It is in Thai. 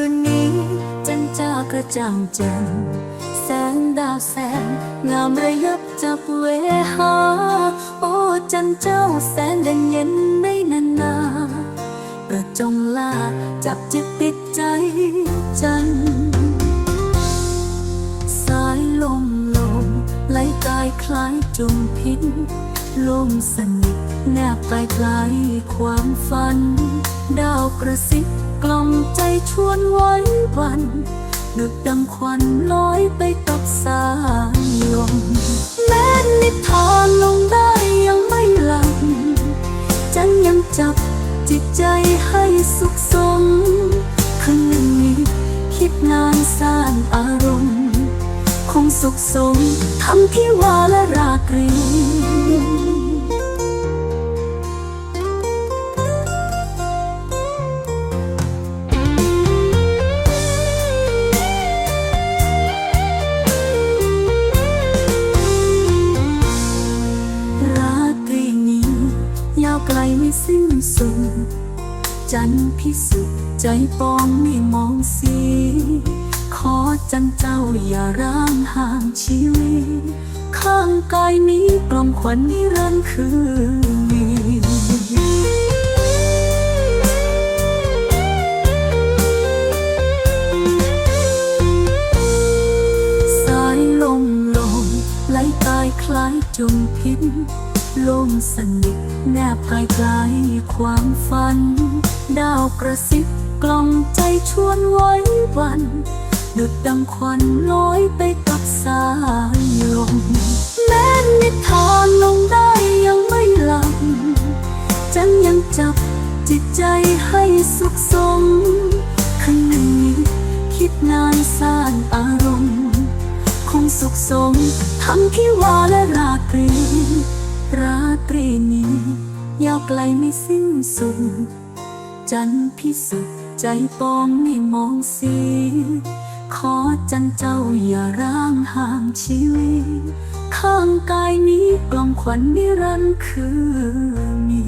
ืนนี้จางแจ่มแสงดาวแสงงามระยับจับเวหา โอ้จันเจ้าแสนแดงเย็นไม่นานนาประจงลาจับจิตติดใจจัน สายลมลมไหลกายคล้ายจุมพินลมสนิทแนบไปไกลความฝัน ดาวกระซิบ กล่อมใจชวนไว้วันดึกดังควันลอยไปกับสายลมแม้นิทานลงได้ยังไม่หลับจันยังจับจิตใจให้สุขสมคืนนี้คิดงานสร้างอารมณ์ คงสุขสมทำที่ว่าและ ไกลไม่สิ้นสุดจันพิสุทธิ์ใจปองไม่มองสี ขอจันเจ้าอย่าร้างห่างชีวิต ข้างกายนี้กล่อมขวัญนิรันดร์คือมีสายลมลมไหลตายคล้ายจมพิน ลมสนิทแนบภายใกลความฝัน ดาวกระซิบกล่อมใจชวนไว้วันดุดดังควันลอยไปกับสายลมแม้นิทานลงได้ยังไม่หลับจันยังจับจิตใจให้สุขสมคืนนี้คิดนานสร้างอารมณ์ คงสุขสมทั้งที่ว่าและรา ราตรีนี้ ยาวไกลไม่สิ้นสุด จันพิสุทธิ์ใจปองไม่มองสี ขอจันเจ้าอย่าร้างห่างชีวิต ข้างกายนี้กล่องขวัญนิรันดร์คือมี